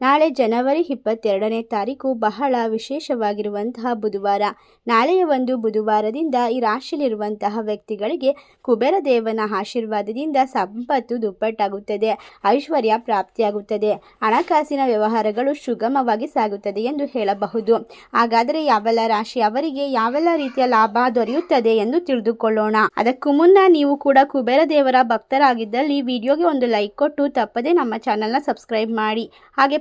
ನಾಳೆ ಜನವರಿ ಇಪ್ಪತ್ತೆರಡನೇ ತಾರೀಕು ಬಹಳ ವಿಶೇಷವಾಗಿರುವಂತಹ ಬುಧವಾರ. ನಾಳೆಯ ಒಂದು ಬುಧವಾರದಿಂದ ಈ ರಾಶಿಯಲ್ಲಿರುವಂತಹ ವ್ಯಕ್ತಿಗಳಿಗೆ ಕುಬೇರ ದೇವನ ಆಶೀರ್ವಾದದಿಂದ ಸಂಪತ್ತು ದುಪ್ಪಟ್ಟಾಗುತ್ತದೆ, ಐಶ್ವರ್ಯ ಪ್ರಾಪ್ತಿಯಾಗುತ್ತದೆ, ಹಣಕಾಸಿನ ವ್ಯವಹಾರಗಳು ಸುಗಮವಾಗಿ ಸಾಗುತ್ತದೆ ಎಂದು ಹೇಳಬಹುದು. ಹಾಗಾದರೆ ಯಾವೆಲ್ಲ ರಾಶಿ ಅವರಿಗೆ ಯಾವೆಲ್ಲ ರೀತಿಯ ಲಾಭ ದೊರೆಯುತ್ತದೆ ಎಂದು ತಿಳಿದುಕೊಳ್ಳೋಣ. ಅದಕ್ಕೂ ಮುನ್ನ ನೀವು ಕೂಡ ಕುಬೇರ ದೇವರ ಭಕ್ತರಾಗಿದ್ದಲ್ಲಿ ವಿಡಿಯೋಗೆ ಒಂದು ಲೈಕ್ ಕೊಟ್ಟು ತಪ್ಪದೆ ನಮ್ಮ ಚಾನಲ್ನ ಸಬ್ಸ್ಕ್ರೈಬ್ ಮಾಡಿ. ಹಾಗೆ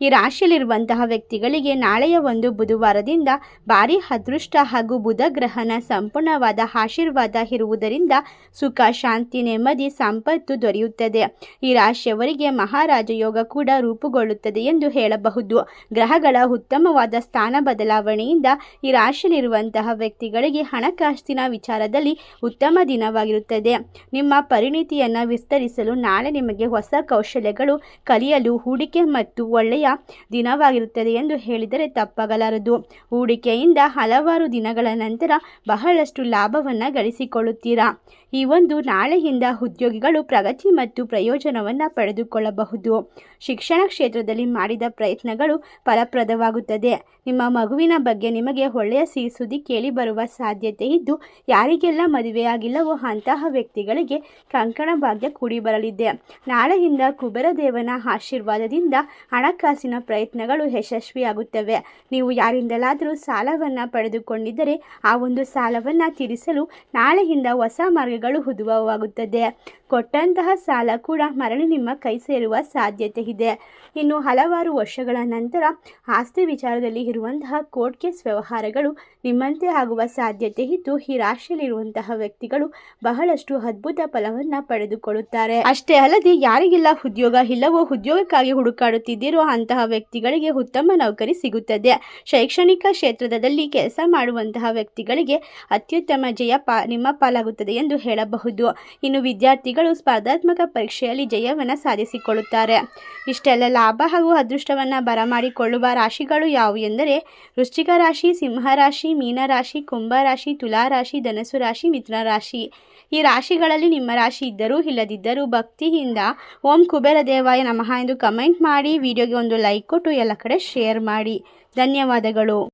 ಈ ರಾಶಿಯಲ್ಲಿರುವಂತಹ ವ್ಯಕ್ತಿಗಳಿಗೆ ನಾಳೆಯ ಒಂದು ಬುಧವಾರದಿಂದ ಭಾರಿ ಅದೃಷ್ಟ ಹಾಗೂ ಬುಧ ಗ್ರಹನ ಸಂಪೂರ್ಣವಾದ ಆಶೀರ್ವಾದ ಇರುವುದರಿಂದ ಸುಖ, ಶಾಂತಿ, ನೆಮ್ಮದಿ, ಸಂಪತ್ತು ದೊರೆಯುತ್ತದೆ. ಈ ರಾಶಿಯವರಿಗೆ ಮಹಾರಾಜ ಯೋಗ ಕೂಡ ರೂಪುಗೊಳ್ಳುತ್ತದೆ ಎಂದು ಹೇಳಬಹುದು. ಗ್ರಹಗಳ ಉತ್ತಮವಾದ ಸ್ಥಾನ ಬದಲಾವಣೆಯಿಂದ ಈ ರಾಶಿಯಲ್ಲಿರುವಂತಹ ವ್ಯಕ್ತಿಗಳಿಗೆ ಹಣಕಾಸಿನ ವಿಚಾರದಲ್ಲಿ ಉತ್ತಮ ದಿನವಾಗಿರುತ್ತದೆ. ನಿಮ್ಮ ಪರಿಣಿತಿಯನ್ನು ವಿಸ್ತರಿಸಲು ನಾಳೆ ನಿಮಗೆ ಹೊಸ ಕೌಶಲ್ಯಗಳು, ಕಲಿಯಲು, ಹೂಡಿಕೆ ಮತ್ತು ಒಳ್ಳೆಯ ದಿನವಾಗಿರುತ್ತದೆ ಎಂದು ಹೇಳಿದರೆ ತಪ್ಪಾಗಲಾರದು. ಹೂಡಿಕೆಯಿಂದ ಹಲವಾರು ದಿನಗಳ ನಂತರ ಬಹಳಷ್ಟು ಲಾಭವನ್ನು ಗಳಿಸಿಕೊಳ್ಳುತ್ತೀರಾ? ಈ ಒಂದು ನಾಳೆಯಿಂದ ಉದ್ಯೋಗಿಗಳು ಪ್ರಗತಿ ಮತ್ತು ಪ್ರಯೋಜನವನ್ನು ಪಡೆದುಕೊಳ್ಳಬಹುದು. ಶಿಕ್ಷಣ ಕ್ಷೇತ್ರದಲ್ಲಿ ಮಾಡಿದ ಪ್ರಯತ್ನಗಳು ಫಲಪ್ರದವಾಗುತ್ತದೆ. ನಿಮ್ಮ ಮಗುವಿನ ಬಗ್ಗೆ ನಿಮಗೆ ಒಳ್ಳೆಯ ಸಿಹಿ ಸುದ್ದಿ ಕೇಳಿ ಬರುವ ಸಾಧ್ಯತೆ ಇದ್ದು, ಯಾರಿಗೆಲ್ಲ ಮದುವೆಯಾಗಿಲ್ಲವೋ ಅಂತಹ ವ್ಯಕ್ತಿಗಳಿಗೆ ಕಂಕಣ ಭಾಗ್ಯ ಕೂಡಿ ಬರಲಿದೆ. ನಾಳೆಯಿಂದ ಕುಬೇರ ದೇವನ ಆಶೀರ್ವಾದದಿಂದ ಹಣಕಾಸಿನ ಪ್ರಯತ್ನಗಳು ಯಶಸ್ವಿಯಾಗುತ್ತವೆ. ನೀವು ಯಾರಿಂದಲಾದರೂ ಸಾಲವನ್ನು ಪಡೆದುಕೊಂಡಿದ್ದರೆ ಆ ಒಂದು ಸಾಲವನ್ನು ತೀರಿಸಲು ನಾಳೆಯಿಂದ ಹೊಸ ಮಾರ್ಗಗಳು ಉದ್ಭವವಾಗುತ್ತದೆ ಕೊಟ್ಟಂತಹ ಸಾಲ ಕೂಡ ಮರಳಿ ನಿಮ್ಮ ಕೈ ಸೇರುವ ಸಾಧ್ಯತೆ ಇದೆ. ಇನ್ನು ಹಲವಾರು ವರ್ಷಗಳ ನಂತರ ಆಸ್ತಿ ವಿಚಾರದಲ್ಲಿ ಇರುವಂತಹ ಕೋರ್ಟ್ ಕೇಸ್ ವ್ಯವಹಾರಗಳು ನಿಮ್ಮಂತೆ ಆಗುವ ಸಾಧ್ಯತೆ ಇದ್ದು, ಈ ರಾಶಿಯಲ್ಲಿರುವಂತಹ ವ್ಯಕ್ತಿಗಳು ಬಹಳಷ್ಟು ಅದ್ಭುತ ಫಲವನ್ನು ಪಡೆದುಕೊಳ್ಳುತ್ತಾರೆ. ಅಷ್ಟೇ ಅಲ್ಲದೆ ಯಾರಿಗೆಲ್ಲ ಉದ್ಯೋಗ ಇಲ್ಲವೋ ಉದ್ಯೋಗಕ್ಕಾಗಿ ಹುಡುಕಾಡುತ್ತಿದ್ದೀರೋ ಅಂತಹ ವ್ಯಕ್ತಿಗಳಿಗೆ ಉತ್ತಮ ನೌಕರಿ ಸಿಗುತ್ತದೆ. ಶೈಕ್ಷಣಿಕ ಕ್ಷೇತ್ರದಲ್ಲಿ ಕೆಲಸ ಮಾಡುವಂತಹ ವ್ಯಕ್ತಿಗಳಿಗೆ ಅತ್ಯುತ್ತಮ ಜಯ ಪಾ, ನಿಮ್ಮ ಪಾಲಾಗುತ್ತದೆ ಎಂದು ಹೇಳಬಹುದು. ಇನ್ನು ವಿದ್ಯಾರ್ಥಿಗಳು ಸ್ಪರ್ಧಾತ್ಮಕ ಪರೀಕ್ಷೆಯಲ್ಲಿ ಜಯವನ್ನು ಸಾಧಿಸಿಕೊಳ್ಳುತ್ತಾರೆ. ಇಷ್ಟೆಲ್ಲ ಲಾಭ ಹಾಗೂ ಅದೃಷ್ಟವನ್ನು ಬರಮಾಡಿಕೊಳ್ಳುವ ರಾಶಿಗಳು ಯಾವುವು ಎಂದರೆ ವೃಶ್ಚಿಕ ರಾಶಿ, ಸಿಂಹ ರಾಶಿ ಮೀನರಾಶಿ ಕುಂಭರಾಶಿ ತುಲಾರಾಶಿ ತುಲಾ ರಾಶಿ ಧನಸು ರಾಶಿ, ಮಿಥುನ ರಾಶಿ. ಈ ರಾಶಿಗಳಲ್ಲಿ ನಿಮ್ಮ ರಾಶಿ ಇದ್ದರೂ ಇಲ್ಲದಿದ್ದರೂ ಭಕ್ತಿಯಿಂದ ಓಂ ಕುಬೇರ ದೇವಾಯ ನಮಃ ಎಂದು ಕಮೆಂಟ್ ಮಾಡಿ, ವಿಡಿಯೋಗೆ ಒಂದು ಲೈಕ್ ಕೊಟ್ಟು ಎಲ್ಲ ಕಡೆ ಶೇರ್ ಮಾಡಿ. ಧನ್ಯವಾದಗಳು.